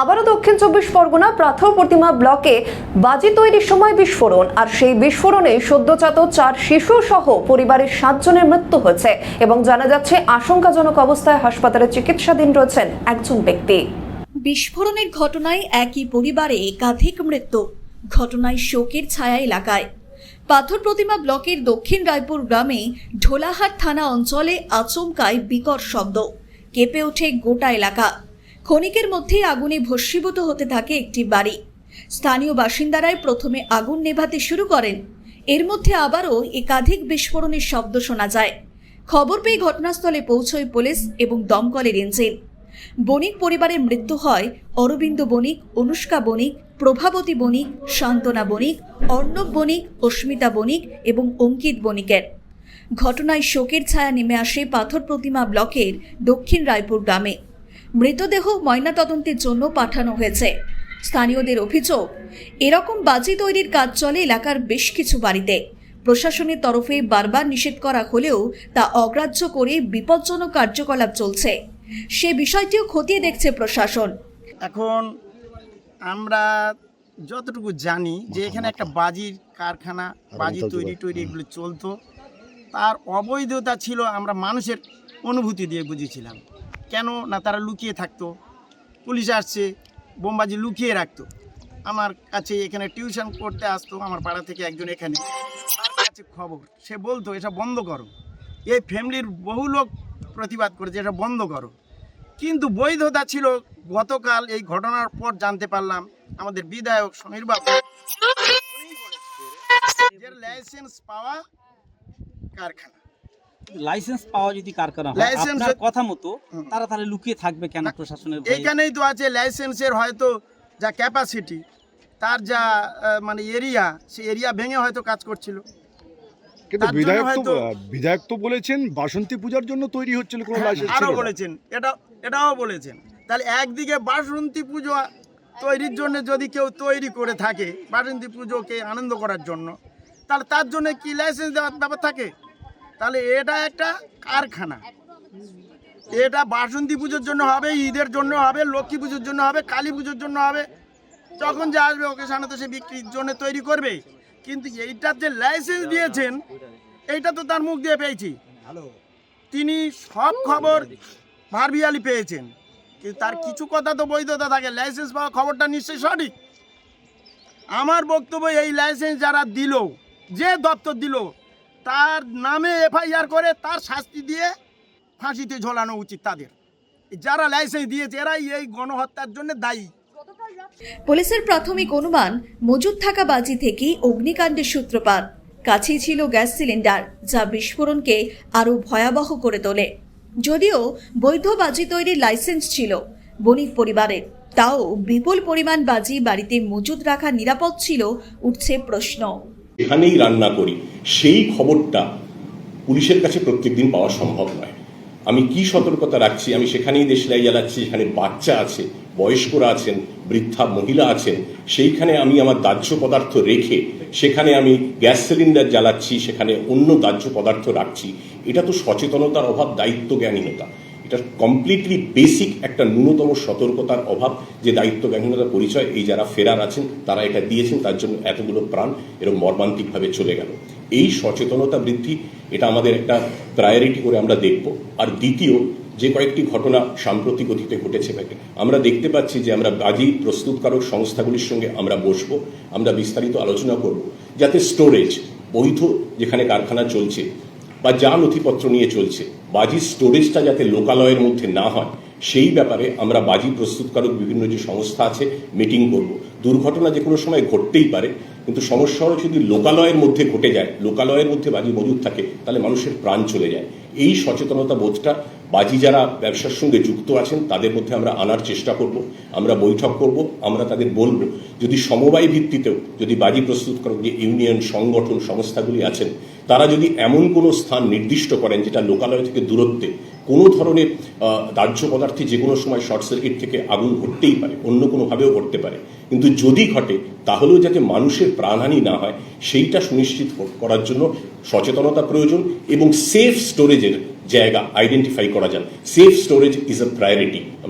আবারও দক্ষিণ চব্বিশ পরগনা প্রাথম প্রতিমা ব্লকে বাজি তৈরির সময় বিস্ফোরণ। আর সেই বিস্ফোরণে সদ্যজাত চার শিশু সহ পরিবারের সাতজনের মৃত্যু হয়েছে এবং জানা যাচ্ছে আশঙ্কাজনক অবস্থায় হাসপাতালে চিকিৎসাধীন রয়েছেন একজন ব্যক্তি। বিস্ফোরণের ঘটনায় একই পরিবারে একাধিক মৃত্যু। ঘটনায় শোকের ছায়া এলাকায়। পাথর প্রতিমা ব্লকের দক্ষিণ রায়পুর গ্রামে ঢোলাহাট থানা অঞ্চলে আচমকায় বিকট শব্দ। কেঁপে ওঠে গোটা এলাকা। ক্ষণিকের মধ্যেই আগুনে ভস্মীভূত হতে থাকে একটি বাড়ি। স্থানীয় বাসিন্দারাই প্রথমে আগুন নেভাতে শুরু করেন। এর মধ্যে আবারও একাধিক বিস্ফোরণের শব্দ শোনা যায়। খবর পেয়ে ঘটনাস্থলে পৌঁছয় পুলিশ এবং দমকলের ইঞ্জিন। বণিক পরিবারের মৃত্যু হয় অরবিন্দ বণিক, অনুষ্কা বণিক, প্রভাবতী বণিক, শান্তনা বণিক, অর্ণব বণিক, অস্মিতা বণিক এবং অঙ্কিত বণিকের। ঘটনায় শোকের ছায়া নেমে আসে পাথর প্রতিমা ব্লকের দক্ষিণ রায়পুর গ্রামে। মৃতদেহ ময়নাতদন্তের জন্য পাঠানো হয়েছে। স্থানীয়দের অভিযোগ এরকম বাজি তৈরির কাজ চলে এলাকার বেশ কিছু বাড়িতে। প্রশাসনের তরফে বারবার নিষেধ করা হলেও তা অগ্রাহ্য করে বিপজ্জনক কার্যকলাপ চলছে। সে বিষয়টিও খতিয়ে দেখছে প্রশাসন। এখন আমরা যতটুকু জানি যে এখানে একটা বাজির কারখানা বাজি তৈরি তৈরি এগুলো চলতো। তার অবৈধতা ছিল আমরা মানুষের অনুভূতি দিয়ে বুঝেছিলাম। কেন না তারা লুকিয়ে থাকতো? পুলিশ আসছে, বোমবাজি লুকিয়ে রাখতো। আমার কাছে এখানে টিউশন করতে আসতো, আমার পাড়া থেকে একজন এখানে। কাছে খবর, সে বলতো, এটা বন্ধ করো। এই ফ্যামিলির বহু লোক প্রতিবাদ করেছে, এটা বন্ধ করো। কিন্তু বৈধতা ছিল, গতকাল এই ঘটনার পর জানতে পারলাম, আমাদের বিধায়ক সমীর বাবু লাইসেন্স পাওয়া কারখানা। লাইসেন্স পাওয়া যদি কারখানা হয় লাইসেন্স আপনার কথা মতো তারা তাহলে লুকিয়ে থাকবে কেন প্রশাসনের? এইখানেই তো আছে লাইসেন্সের হয়তো যা ক্যাপাসিটি তার যা মানে এরিয়া সেই এরিয়া ভেঙে হয়তো কাজ করছিল। কিন্তু বিধায়ক তো বিধায়ক তো বলেছেন বাসন্তী পূজার জন্য তৈরি হচ্ছিল কোনো লাইসেন্স আরও বলেছেন এটা এটাও বলেছেন। তাহলে একদিকে বাসন্তী পুজো তৈরির জন্য যদি কেউ তৈরি করে থাকে বাসন্তী পুজোকে আনন্দ করার জন্য তাহলে তার জন্য কি লাইসেন্স দেওয়ার ব্যাপার থাকে? তাহলে এটা একটা কারখানা। এটা বাসন্তী পুজোর জন্য হবে, ঈদের জন্য হবে, লক্ষ্মী পুজোর জন্য হবে, কালী পুজোর জন্য হবে। যখন যে আসবে ওকে সামনে তো সে বিক্রির জন্য তৈরি করবে। কিন্তু এইটার যে লাইসেন্স দিয়েছেন, এইটা তো তার মুখ দিয়ে পেয়েছি। তিনি সব খবর ভারভিয়ালি পেয়েছেন। কিন্তু তার কিছু কথা তো বৈধতা থাকে লাইসেন্স পাওয়া খবরটা নিশ্চয়ই সঠিক। আমার বক্তব্য এই লাইসেন্স যারা দিল, যে দপ্তর দিল তার নামে এফআইআর করে তার শাস্তি দিয়ে ফাঁসিতে ঝোলানো উচিত তাদের। যারা লাইসেন্স দিয়েছে, এরাই এই গণহত্যার জন্য দায়ী। পুলিশের প্রাথমিক অনুমান, মজুদ থাকা বাজি থেকেই অগ্নিকাণ্ডের সূত্রপাত। কাছেই ছিল গ্যাস সিলিন্ডার, যা বিস্ফোরণকে আরও ভয়াবহ করে তোলে। যদিও বৈধ বাজি তৈরির লাইসেন্স ছিল বণিক পরিবারের, তাও বিপুল পরিমাণ বাজি বাড়িতে মজুদ রাখা নিরাপদ ছিল, উঠছে প্রশ্ন। এখানেই রান্না করি, সেই খবরটা পুলিশের কাছে প্রত্যেকদিন পাওয়া সম্ভব নয়। আমি কি সতর্কতা রাখছি? আমি সেখানেই দেশলাই জ্বালাচ্ছি, সেখানে বাচ্চা আছে, বয়স্করা আছেন, বৃদ্ধা মহিলা আছেন, সেইখানে আমি আমার দাহ্য পদার্থ রেখে সেখানে আমি গ্যাস সিলিন্ডার জ্বালাচ্ছি, সেখানে অন্য দাহ্য পদার্থ রাখছি। এটা তো সচেতনতার অভাব দায়িত্ব জ্ঞানীনতা এটা কমপ্লিটলি বেসিক একটা ন্যূনতম সতর্কতার অভাব, যে দায়িত্ব জ্ঞানীনতার পরিচয়, এই যারা ফেরার আছেন, তারা এটা দিয়েছেন, তার জন্য এতগুলো প্রাণ এরকম মর্মান্তিকভাবে চলে গেল। এই সচেতনতা বৃদ্ধি, এটা আমাদের একটা প্রায়োরিটি করে আমরা দেখব। আর দ্বিতীয়, যে কয়েকটি ঘটনা সাম্প্রতিক অতীতে ঘটেছে আমরা দেখতে পাচ্ছি যে আমরা বাজি প্রস্তুতকারক সংস্থাগুলির সঙ্গে আমরা বসবো, আমরা বিস্তারিত আলোচনা করব। যাতে স্টোরেজ বৈধ যেখানে কারখানা চলছে, বা যা নথিপত্র নিয়ে চলছে বাজি স্টোরেজটা যাতে লোকালয়ের মধ্যে না হয়, সেই ব্যাপারে আমরা বাজি প্রস্তুতকারক বিভিন্ন যে সংস্থা আছে মিটিং করব। দুর্ঘটনা যে কোনো সময় ঘটতেই পারে, কিন্তু সমস্যা হলো যদি লোকালয়ের মধ্যে ঘটে যায়, লোকালয়ের মধ্যে বাজি মজুদ থাকে, তাহলে মানুষের প্রাণ চলে যায়। এই সচেতনতা বোধটা বাজি যারা ব্যবসার সঙ্গে যুক্ত আছেন, তাদের মধ্যে আমরা আনার চেষ্টা করব, আমরা বৈঠক করব, আমরা তাদের বলব, যদি সমবায় ভিত্তিতেও যদি বাজি প্রস্তুতকারক যে ইউনিয়ন, সংগঠন, সংস্থাগুলি আছেন তারা যদি এমন কোনো স্থান নির্দিষ্ট করেন যেটা লোকালয় থেকে দূরত্বে কোনো ধরনের দাহ্য পদার্থে যে কোনো সময় শর্ট সার্কিট থেকে আগুন ঘটতেই পারে, অন্য কোনোভাবেও ঘটতে পারে। কিন্তু যদি ঘটে, তাহলেও যাতে মানুষের প্রাণহানি না হয়, সেইটা সুনিশ্চিত করার জন্য সচেতনতা প্রয়োজন এবং সেফ স্টোরেজের জায়গা আইডেন্টিফাই করা যান safe storage is a priority